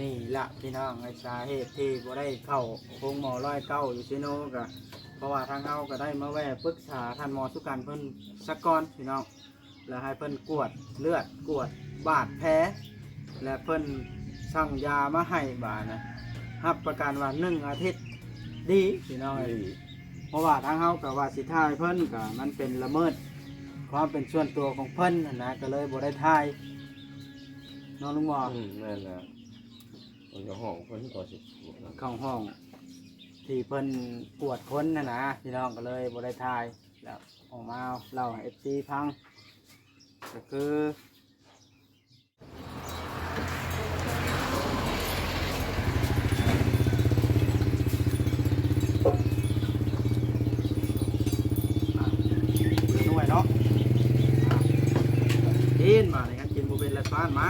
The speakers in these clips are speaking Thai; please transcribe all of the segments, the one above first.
นี่ละพี่น้องไอ้สาเหตุที่บ่ได้เข้าโคงหมอร้อยเก้าอยู่ซิโนก็เพราะว่าทางเฮาก็ได้มาแวะปรึกษาท่านหมอสุกันเพิ่นสักก่อนพี่น้องแล้วให้เพิ่นกวดเลือดกวดบาดแผลและเพิ่นสั่งยามาให้บาดนะรับประกันว่าหนึ่งอาทิตย์ดีพี่น้องเอ้ยเพราะว่าทางเฮาก็ว่าสิทายเพิ่นก็มันเป็นละเมิดความเป็นส่วนตัวของเพิ่นน่ะนะก็เลยบ่ได้ทายน้องลุงหมอ อืมนั่นแหละ มันก็ห้องเพิ่นก็สิเข้าห้อง ที่เพิ่นปวดค้นนะนะพี่น้องก็เลยบริทายแล้วออกมาเล่าให้เอฟซีพังก็คืออะหน่วยเนาะอะกินมาเลยครับกินบุเป็นละฟ้านมา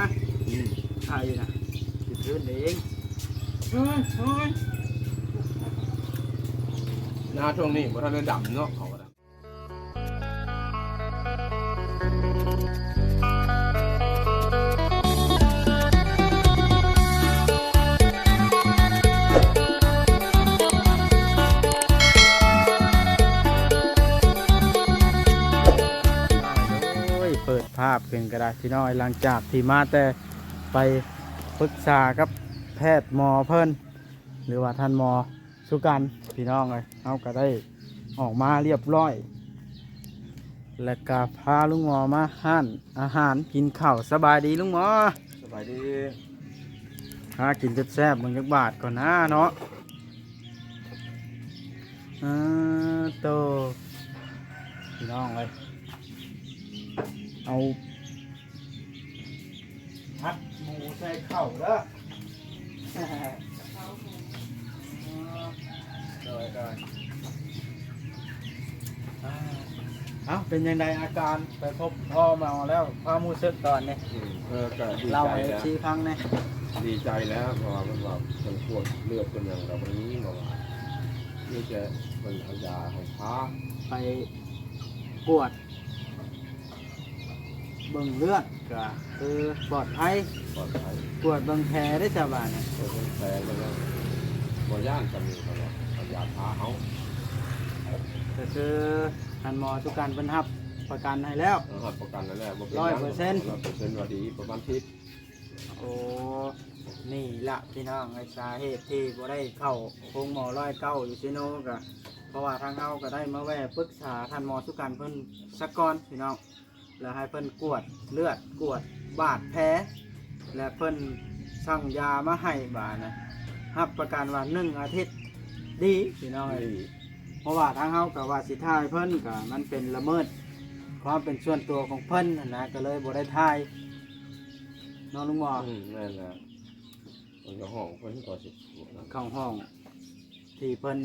อืม ใช่นะกินพื้นเองเฮ้ยเฮ้ย หน้าช่วงนี้บ่ทันได้ดำเนาะเขาก็ดโอ้ยเปิดภาพขึ้นกระดาษพี่น้อยหลังจากที่มาแต่ไปปรึกษากับแพทย์หมอเพิ่น หรือว่าท่านหมอสุกันพี่น้องเลยเขาก็ได้ออกมาเรียบร้อย แล้วก็พาลุงหมอมาห้านอาหารกินข้าวสบายดีลุงหมอสบายดีหากินแซ่บๆมึงจักบาทก่อนนะเนาะอ่าโตพี่น้องเลยเอาพัดหมูใส่เข่าเด้อ โดยโดยอ่าเอาเป็นยังไงอาการไปพบพ่อมาแล้วความรู้สึกตอนนี้อืมเออก็ดีเราใจให้แล้วชี้พังเนี่ยดีใจแล้วเพราะว่ามันว่ามันปวดเลือดเป็นอย่างเราวันนี้บอกว่านี่จะมันเอายาให้พาไปปวดเบิ่งเลือดก็คือปลอดภัยปลอดภัยปวดเบิ่งแผลได้สบายนะตัวเป็นแฟนกันแล้วบ่ย่านกันอยู่ตลอดเอายาพาเอาก็คือทันหมอทุกการบรรทับประกันให้แล้ว เอาหัดประกันแล้วแหละบ่ป็นร้อยเปอร์เซ็นต์ ร้อยเปอร์เซ็นต์ว่าดีประมาณทิศโอ้นี่ละพี่น้องไอ้สาเหตุที่บ่ได้เข้าโรงหมอร้อยเก้าอยู่ซิโนก็เพราะว่าทางเราก็ได้มาแวะปรึกษาท่านหมอสุกันเพิ่นสักก่อนพี่น้องแล้วให้เพิ่นกวดเลือดกวดบาดแผลและเพิ่นสั่งยามาให้บาดนะรับประกันว่าหนึ่งอาทิตย์ ดีพี่น้องเอ้ยดีเพราะว่าทางเฮากับว่าสิทายเพิ่นก็มันเป็นละเมิดความเป็นส่วนตัวของเพิ่นน่ะนะก็เลยบ่ได้ทายน้องลุงหมออืมนั่นแหละมันก็ห้องเพิ่นก็สิเข้าห้อง ที่เพิ่น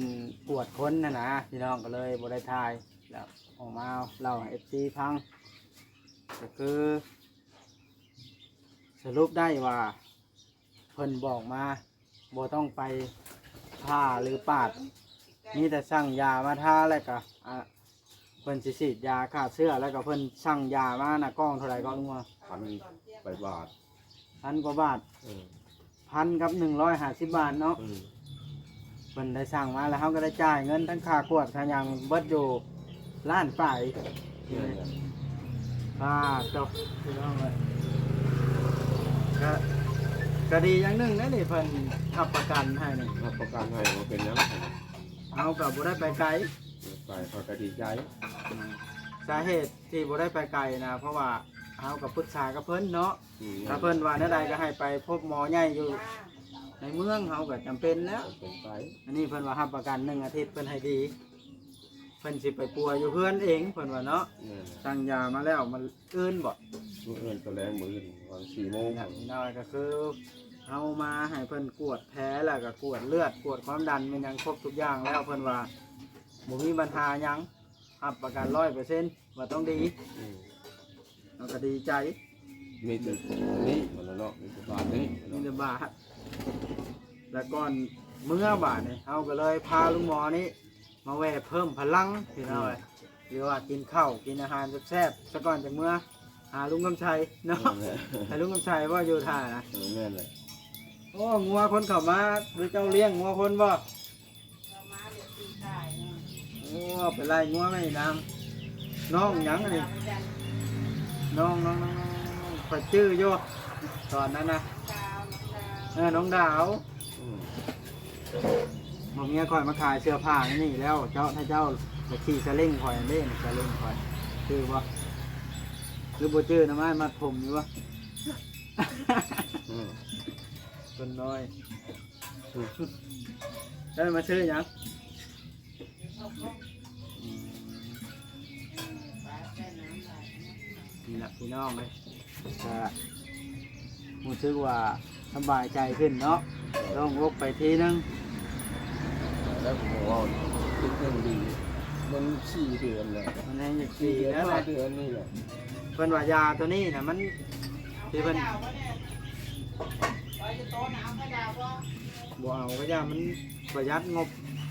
ปวดค้นน่ะนะพี่น้องก็เลยบ่ได้ทายแล้วออกมาเล่าให้ FC ฟังก็คือ สรุปได้ว่า เพิ่นบอกมาบ่ต้องไป ผ่าหรือปาดมีแต่สั่งยามาทาแล้วก็อะเพิ่นสิฉีดยาฆ่าเชื้อแล้วก็เพิ่นสั่งยามาน่ะกล้องเท่าไหร่ก็ลุงว่าพันไปบาทพันกว่าบาทอืมพันกับหนึ่งร้อยห้าสิบบาทเนาะ อืมเพิ่นได้สั่งมาแล้วเขาก็ได้จ่ายเงินทั้งค่าขวดค่าหยังเบิดอยู่ล้านฝ่ายนั่นแหละค่าจบพี่น้องเลยก็ ก็ดีอย่างหนึ่งนะนี่เพิ่นขับประกันให้นี่รับประกันให้ว่าเป็นหยังเอากับบ่ได้ไปไกล ไปเขาก็ดีใจสาเหตุที่บ่ได้ไปไกลนะ เพราะว่าเอากับปรึกษากับเพิ่นเนาะอืมถ้าเพิ่นว่าแนวใดก็ให้ไปพบหมอใหญ่อยู่ ในเมืองเฮาก็จำเป็นแล้ว เป็นไปอันนี้เพิ่นว่ารับประกันหนึ่งอาทิตย์เพิ่นให้ดี เพิ่นสิไปปัวอยู่เพื่อนเองเพิ่นว่าเนาะนั่นแหละสั่งยามาแล้วมันอื่นบ่ มื้ออื่นก็แรงมื้ออื่นวันสี่โมงอย่างนี้น้อยก็คือเอามาให้เพิ่นกวดแผลแล้วก็กวดเลือดกวดความดันมันยังครบทุกอย่างแล้วเพิ่นว่าบ่มีปัญหาหยังรับประกัน100%ว่าต้องดีอืมเราก็ดีใจมีแต่นี้มันละเนาะมีแต่บาทนี้มีแต่บาทแล้วก่อนเมื่อบาทนี่เอาก็เลยพาลุงหมอนี่มาแวะเพิ่มพลังพี่น้อยหรือว่ากินข้าวกินอาหารแซ่บๆซะก่อนจากเมื่อ หาลุงกำชัยเนาะนั่นแหละให้ลุงกำชัยว่าอยู่ท่านะเออแม่นเลยโโอ้งัวคนเข้ามาหรือเจ้าเลี้ยงงัวคนบ่โอ้ไปไล่งัวไม่นางน้องหยังอันนี่น้องน้องน้องน้องน้องข่อยชื่ออยู่ตอนนั้นนะเออน้องดาวอืมบอกเมียข่อยมาขายเสื้อผ้านี่แล้ว เจ้าถ้าเจ้าจะขี่สะเล่งข่อยเล่นสะเล่งข่อยชื่อบ่ หรือบ่ชื่อนะไม้มาผมอยู่บ่อืมคนน้อยอืมได้มาชื่อหยังอืมนี่แหละพี่น้องเลยจะรู้สึกว่าสบายใจขึ้นเนาะลองลกไปทีนึงแล้วผมว่าคิดเรื่องดีมันสี่เดือนแล้วมันให้อีกสี่สี่เดือนแล้วแหห้าละ เดือนนี่แหละ เพิ่นว่ายาตัวนี้นะมันที่เพิ่นบ่เอาก็ยามันประหยัดงบ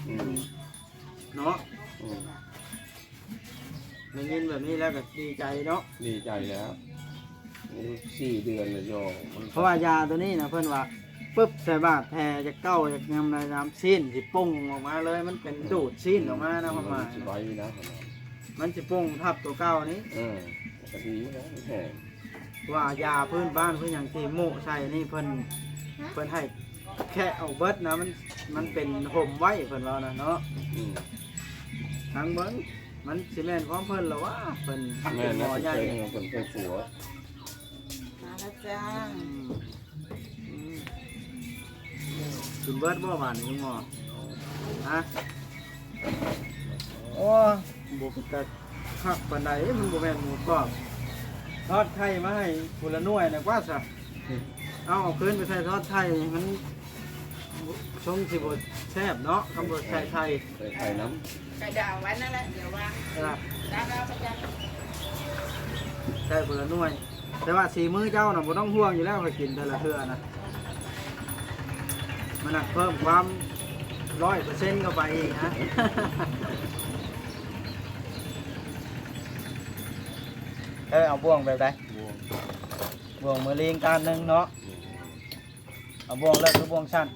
อืมเนาะอืมได้ยินแบบนี้แล้วก็ดีใจเนาะดีใจแล้วนี่สี่เดือนเลยโยมมันเพราะว่ายาตัวนี้นะเพิ่นว่าปึ๊บใส่บาดแผลจะเก้าจะงำในน้ำซีนสิปุ้งออกมาเลยมันเป็นดูดซีนออกมานะประมาณสบายนะมันสิปุ้งทับตัวเก้านี้ เออ ก็ดีนะแหมว่ายาพื้นบ้านเพิ่นอย่างที่โมใส่นี่เพิ่นเพิ่นให้แค่เอาเบิดนะมันมันเป็นห่มไว้เพิ่นว่านะเนาะอืมทางเบิ้งมันสิแม่นของเพิ่นหรอวะเพิ่นแม่เป็นหมนะอเป็นใหญ่เคยเป็นเคยผัวมาแล้วจ้าอืมอืมกินเบิดบ่หวานนี่คุณหมอฮะโอ้บ่เป็นตา คักปานใดมันบ่แม่นหมูกรอบทอดไข่มาให้ผู้ละหน่วยนะกว่าซะเอาเอาคืนไปใส่ทอดไข่มันชงสิบ่แซ่บเนาะคำบ่ใส่ไข่ใส่ไข่น้ไก่ดาวไว้นั่นแหละเดี๋ยววางนะดาวดาวประจันใส่ผู้ละหน่วย แต่ว่าสีมือเจ้าน่ะบ่ต้องห่วงอยู่แล้วก็กินแต่ละเทื่อนะมันน่ะเพิ่มความร้อยเปอร์เซ็นต์เข้าไปอีกนะ เออเอาบ่วงแบบใดำบัวบ่วงมือลิงการหนึ่งเนาะเอาบ่วงเลิกหรือบ่วงสั้น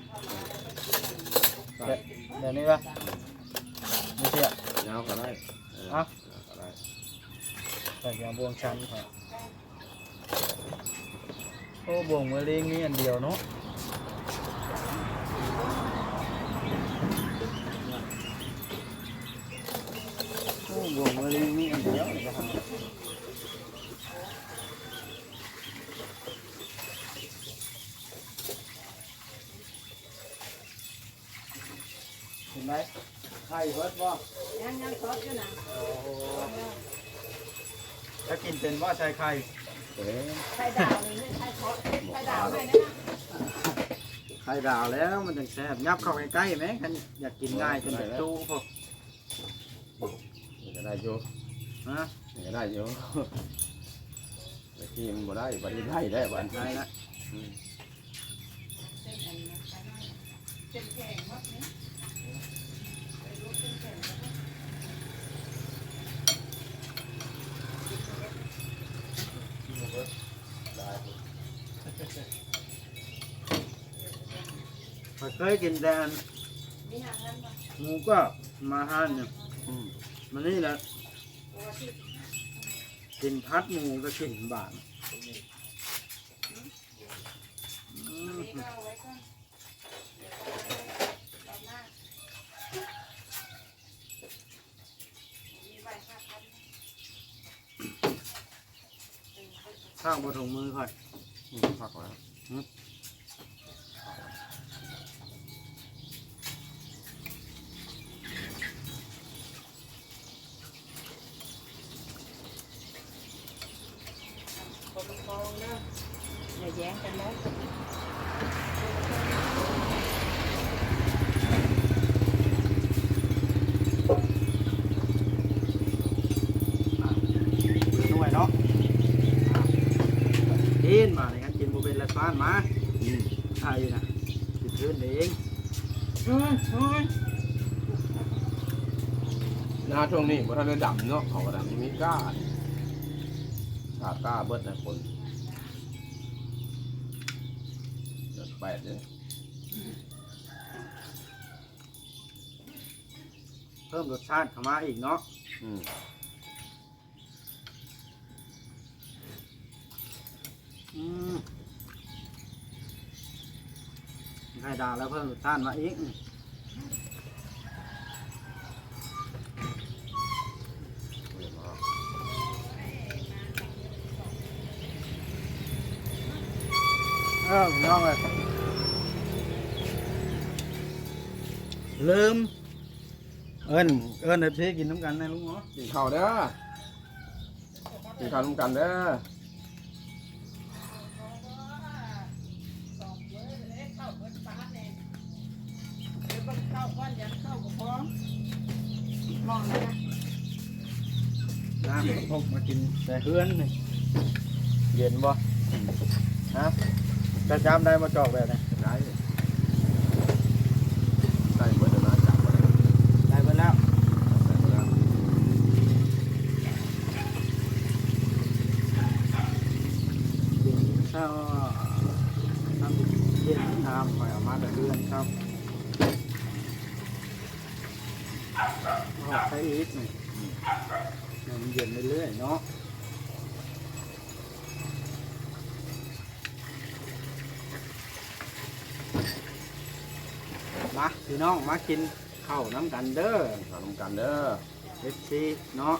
ใส่เดี๋ยวนี้ปะนี่เสียยาวก็ได้เอ้าก็ได้แต่เดี๋ยวบ่วงสั้นครับโอ้บ่วงมือลิงนี่อันเดียวเนาะโอ้บ่วงมือลิงนี่อันเดียวนะครับเห็นไหมไข่ เบิดบ่ยังยังซอสอยู่นะถ้ากินเป็นว่าใส่ไข่เอ๊ะไข่ดาวนี่ไม่ใช่ซอสไข่ดาวเลยนะไข่ดาวแล้วมันถึงแซ่บยับเข้าใกล้ๆไหมคันอยากกินง่ายจนจะตู้พวกมันก็ได้โยฮะมันก็ได้โยแต่ที่มันบ่ได้บัดนี้ได้ได้บัดได้ละ อืม เป็นแข็งมากนี่ ข้อย เคยกินแต่อันมีหางนั้นปะหมูก็มาห้านเนี่ยอืมมันนี่แหละตัวที่กินพัดหมูก็กินบานอืม นี่ก็เอาไว้ก่อนรอบหน้ามีใบห้าพัน ข้างบนถุงมือค่อย อืมพักแล้ว คนฟอง เนอะอย่าแย้งกันนะหน่วยเนาะกินมาเลยครับกินบุเป็นละฟ้านมาอืมอายอยู่นะกินพื้นเองหน้าช่วงนี้บ่ทันได้ดำเนาะเขาก็ดำมีก้าถ้ากล้าเบิดนะคนเดือนแปดเนี่ย อ เพิ่มรสชาติเข้ามาอีกเนาะอืมอืมไข่ดาวแล้วเพิ่มรสชาติมาอีกเดี๋ยวมาเออพี่น้องเลยลืม เอิ้นเอิ้นเอฟซีกินน้ำกันนะลุงเนาะกินข้าวเด้อกินข้าวร่วมกันเด้อสองเว้ยเลยเข้าเบิดฟ้าแน่เดี๋ยวมันเข้าก้อนยันเข้ากับพร้อมมองนะน้ำพกมากินแต่เฮือนนี่เย็นบ่ฮะจะจำได้มาจอกแบบไหนได้ได้เบิดแล้วนะจับมา ได้เพิ่นแล้ว ได้เบิดแล้ว กินข้าวน้ำเย็นน้ำปล่อยออกมา แต่เฮือนครับออกใช้อีกหน่อยให้มันเย็นเรื่อยๆเนาะมาพี่น้องมากินข้าวน้ำกันเด้อกินข้าวร่วมกันเด้อเอฟซีเนาะ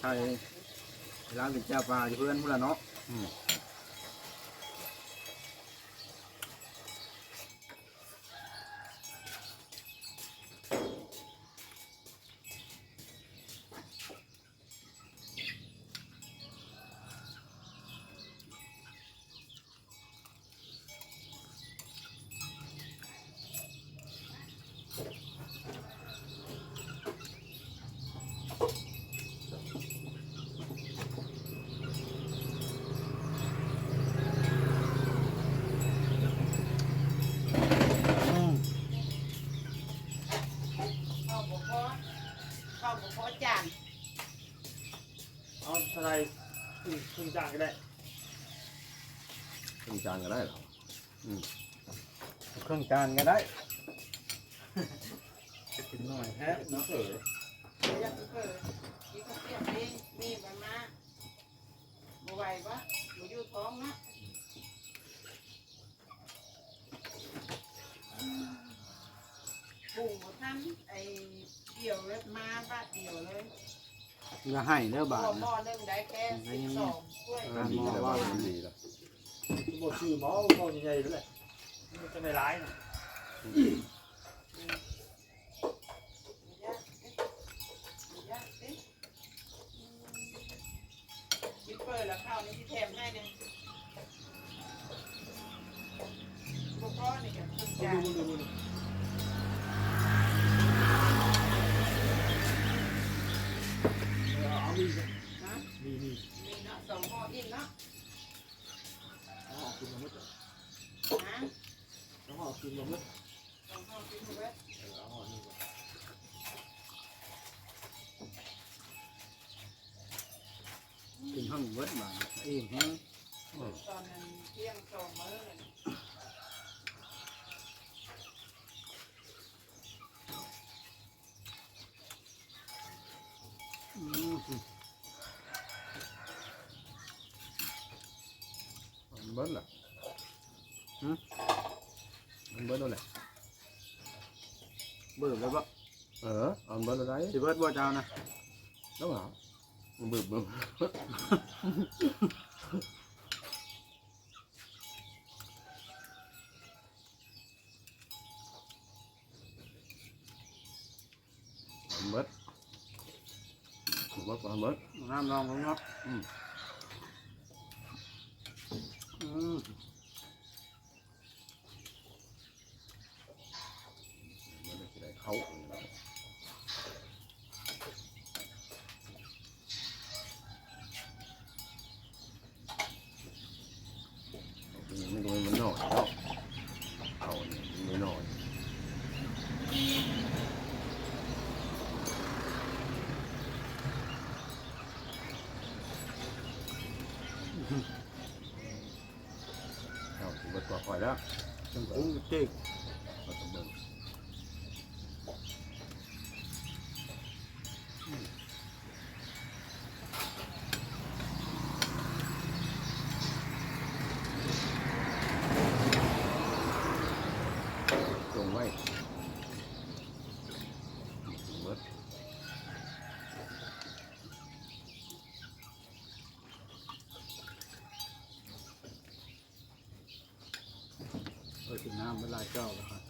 ใช่ร้านเป็นเจ้าปลาอยู่เพื่อนพุ่นละเนาะ อืม อืม เข้ากับพร้อมเข้ากับพร้อมจานเอาเท่าไรคุณจ้างก็ได้กินจานก็ได้เหรอเครื่องจานก็ได้กินหน่อยแท้เนาะเดี๋ยวจะเปิดนี่ก็เสียบเองนี่มันมาบ่ไหวปะบ่อยู่ท้องนะปุ่งบ่ทันไอ้ เดี่ยวเลยมาบาดเดียวเลยอย่าให้เด้อบาทหม้อนะหม้อหนึงได้แค่สิบสองถ้วยเออดีแล้วว่ามันดีแล้วบ่ชื่อหมอหมอใหญ่ๆนั่นแหละมันจะไม่ร้ายนะคิดเปิดแล้วข้าวนี่ที่แถมให้เนี่ยบุกก้อนนี่กับเครื่องจาน ดูดูดูเอา มีนะมีมีมีเนาะสองหม้ออิ่มเนาะเอาออกกินมาหมดนะเอาออกกินมาหมดสองหม้อกินหมดแล้วเอาออกนี่ก่อนกินห้องเวิร์ดบาทเอ้ยแห้งตอนนั้นเที่ยงสองมื้อเลยอื มันเบิดล่ะมันเบิดแล้วแหละเบื่อแล้วบ่เออเอามันเบิดแล้วได้ สิเบิร์ดบ่เจ้านะ แล้วเหรอมันเบิดเบิดมันเบิดมันเบิดมันเบิด น้ำลองลงเนาะ อืม อืม มันจะได้เข้าอย่างนั้นไม่รู้มันหน่อยแล้วเอาเนี่ยมันไม่หน่อย อ ก็คอยแล้ว จังกุ้งเจ๊ก ก็ต้องเบิ่งจงไว้เบิด เออถึงน้ำเวลาเจ้าแล้วครับ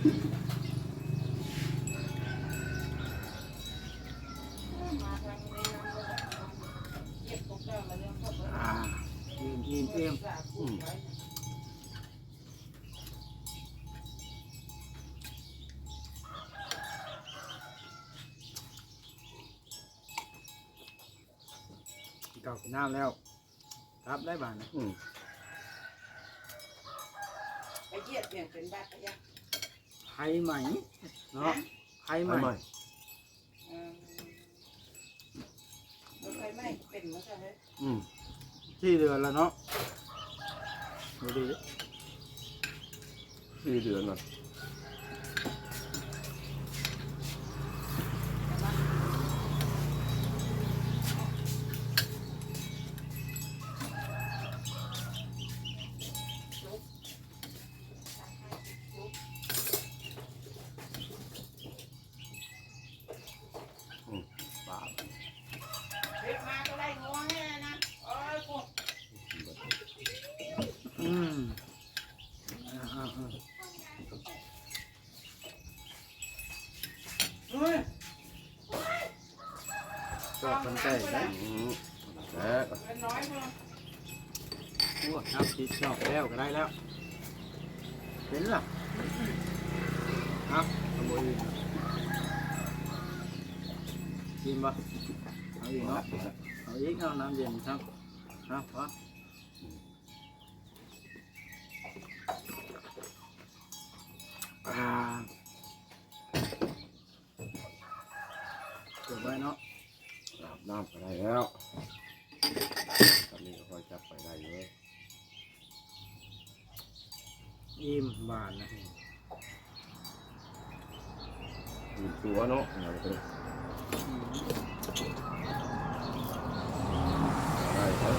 อิ่มอิ่มเก่ากินน้ำแล้วรับได้บ้านนะอืมไปเหยียดเปลี่ยนเป็นบัตรยัง ไผ่ไหมเนาะไผ่ไหม ไม่ไม่เออรถไฟไหม้เป็นมาใช่ไหมอืมที่เดือนแล้วเนาะดูดีสี่เดือนน่ะป่า เด็กมาก็ได้งวงแน่นะโอ้ยกู อืมอ่าอ่าอ่า เฮ้ย ก็ คนใจได้อืมแล้วเป็นน้อยเพิ่มโอ้น้ำติดชอบแล้วก็ได้แล้วเห็นล่ะครับขโมยกินปะเอาอีกเนาะเอาอีกเอาน้ำเย็นครับเอาพออ่าจบไว้เนาะอา บน้ำไปได้แล้ว ตอนนี้ก็ค่อยจับไปได้เลยอิ่มบานนะมีตัวเนาะเอาไปเลยอืมได้ครับ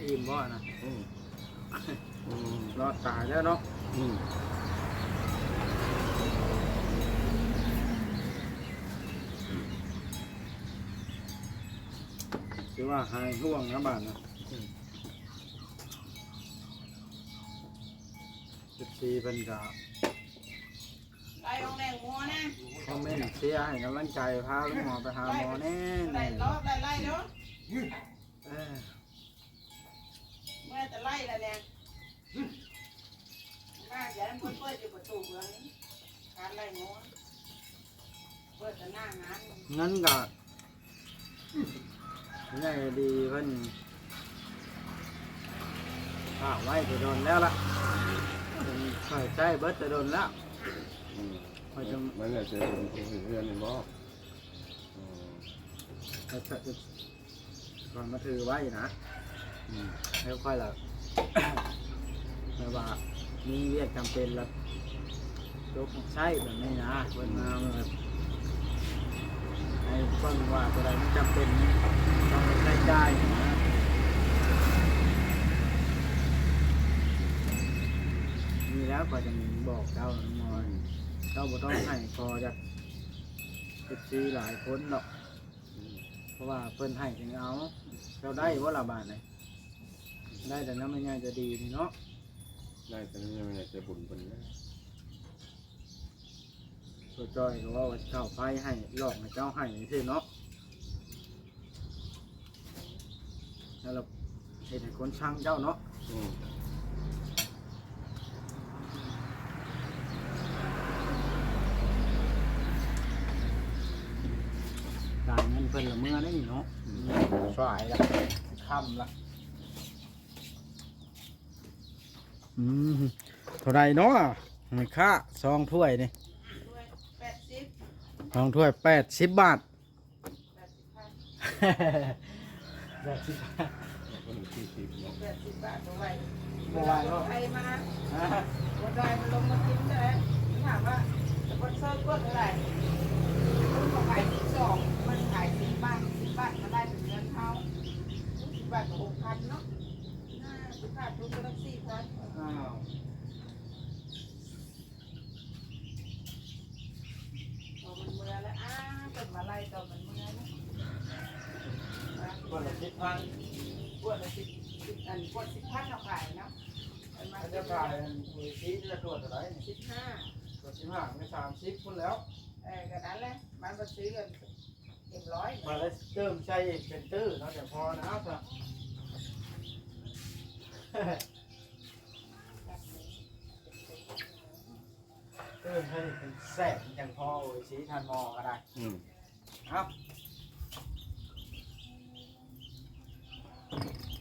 อิ่มบ่นะ อืมอืม รอดตาย แล้วเนาะอืมถือว่าหายห่วงนะบาทนะสิบสี่เป็นกะไล่ออกแรงงัวนะคอมเมนต์เสียให้กำลังใจพาลูกหมอไปหาหมอแน่ไล่แน่รอบไล่ไล่เนาะ อยู่ประตูเมืองการไล่งัวเปิดแต่หน้างานงั้นกะง่ายดีเพิ่นฝากไว้จะโดนแล้วล่ะเพิ่นใส่ใจเบิดจะโดนแล้วอืมค่อยจะมันจะเจอคนที่เพื่อนนี่บ่อืมให้จะก่อนมาถือไว้นะอืมแล้วค่อยละแบบว่ามีเวียกจำเป็นแล้ว ยกใช่แบบนี้นะเพิ่นมาแบบให้เบิ่งว่าตัวใดมันจำเป็นต้องใช้จ่ายนะมีแล้วก็จะบอกเจ้าน้องมอยเจ้าบ่ต้องให้พอจะติดซีหลายคนหรอกเพราะว่าเพิ่นให้ถึงเอาเราได้ว่าละบาทเลยได้แต่น้ำมันง่ายจะดีนี่เนาะได้แต่นี่ไม่ได้จะบุญเป็นนะ ตัวจอยก็ว่าว่าสิเข้าไฟให้หลอกให้เจ้าให้สิเนาะแล้วเราเห็นให้คนช่างเจ้าเนาะอืมจ่ายเงินเพิ่นละเมื่อได้นี่เนาะสายละค่ำละอืมเท่าไรเนาะไม่ค่าซองถ้วยนี่ด้วยแปดสิบ ซองถ้วยแปดสิบบาทแปดสิบบาทคนที่สิบเนาะแปดสิบบาทเอาไว้เอาไว้เนอะใครมาวันใดมันลงมากินใช่ไหมถามว่าสปอนเซอร์กดเท่าไร่คนขายสิบสองมันขายสิบบาทสิบบาทก็ได้เป็นเงินเขาสิบบาทก็หกพันเนาะน่าสิบบาททุกคนละสี่พันอ้าว พอมันเมื่อแล้วอ้าเป็ นมาไล่ต่อมันเมื่อนะคนละสิบพันปวดละสิบสิบอันปวดสิบพันเอาขายเนาะเอามาเขาจะขายมือชี้จะตรวจอะไรนี่สิบห้าตรวจสิบห้าไม่สามสิบคนแล้ว เออก็นั้นแหละมันมาซื้อกันเอ็มร้อยมาแล้วเติมใช้เป็นตื้อเนาะแต่พอนะจ้ะ เติมให้เป็นแสนอย่างพอโอ้ยชี้ทันมอก็ได้อืมครับ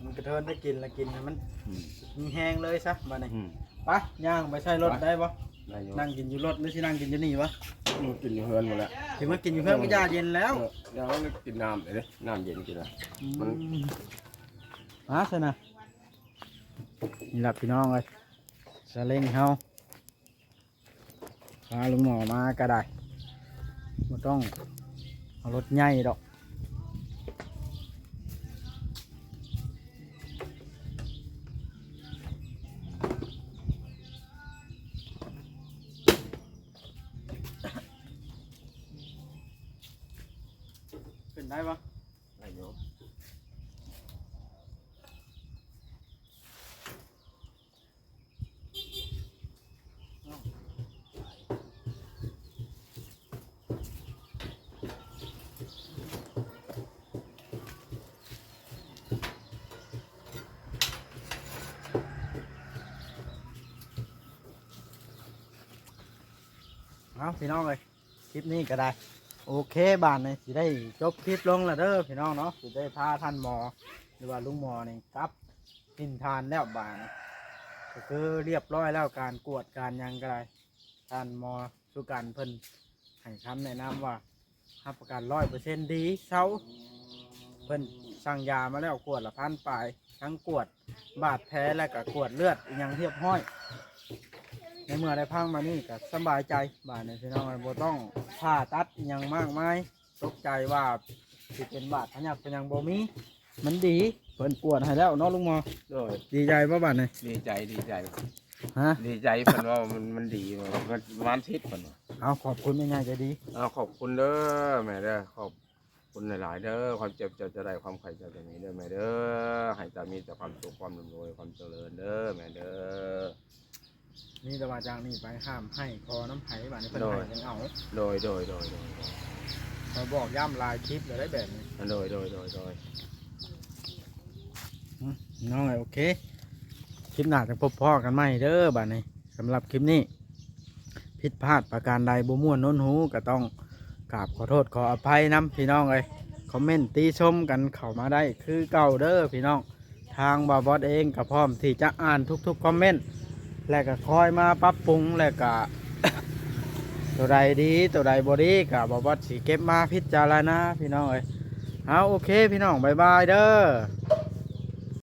มันกระเทินได้กินแล้วกินให้มันอืมมีแห้งเลยซะมาเนี่อืม ไปย่างไปใช้รถได้ปะได้อยู่นั่งกินอยู่รถหรือที่นั่งกินอยู่นี่วะอืมกินอยู่เฮือนหมดแล้วถึงว่ากินอยู่เพิ่มก็ยาเย็นแล้วเดี๋ยวเรากินน้ำเลยน้ำเย็นกินละ มันมาสินะนี่หลับพี่น้องเลยสะเล่งเฮา พาลุงหมอมาก็ได้ไม่ต้องเอารถใหญ่ดอกขึ้นได้ปะ ได้อยู่ เอาพี่น้องเลยคลิปนี้ก็ได้ โอเคบานเลยสิได้จบคลิปลงแล้วเด้อพี่น้องเนาะสิได้พาท่านหมอ หรือว่าลุงหมอนี่กลับทินทานแล้วบานก็คือเรียบร้อยแล้วการกวดการยังก็ได้ท่านหมอสุการเพิ่นให้คำแนะนำว่ารับประกันร้อยเปอร์เซ็นต์ดีเศร้าเพิ่นสั่งยามาแล้วกวดละพันปลายทั้งกวดบาดแผลและก็กวดเลือดอยังเรียบห้อย ในเมื่อได้พังมานี่ก็สำบายใจบาดในพี่น้องบ่ต้องผ่าตัดอหยังมากมายตกใจว่าสิเป็นบาดพยักเป็นหยังบ่มีมันดีเพิ่นกวดให้แล้วเนาะลุงหมอโดยดีใจป่ะบาดนี่ดีใจดีใจ ฮะดีใจเพิ่นว่ามันมันดีมันหวานทิศเพิ่นว่าเอาขอบคุณแม่ยายใจดี เอาขอบคุณเด้อแม่เด้อขอบคุณหลายๆเด้อความเจ็บจะจะได้ความไข่จะจะมีเด้อแม่เด้อให้จะมีแต่ความสุขความร่ำรวยความเจริญเด้อแม่เด้อ นี่แต่ว่าจากนี้ไปห้ามให้คอน้ำไผ่บาดนี้เพิ่นโดยให้ยังเอาโดยโดยโดยโดยมาบอกย่ำลายคลิปเลยได้แบบนี้โดยโดยโดยโดยอืมน้องไงโอเค คลิปหน้าจะพบพ่อกันใหม่เด้อบาดนี้สำหรับคลิปนี้ ผิดพลาดประการใดบ่ม่วนโน้นหูก็ต้องกราบขอโทษขออภัยนํพี่น้องเลยคอมเมนต์ตีชมกันเข้ามาได้คือเก่าเด้อพี่น้อง ทางบาบอสเองก็พร้อมที่จะอ่านทุกๆคอมเมนต์ และก็คอยมาปรับปรุงและก็ ตัวใดดีตัวใดบดีกับบาบอสสีเก็บมาพิจารณาพี่น้องเอ้ยเอาโอเคพี่น้องบายบายเด้อ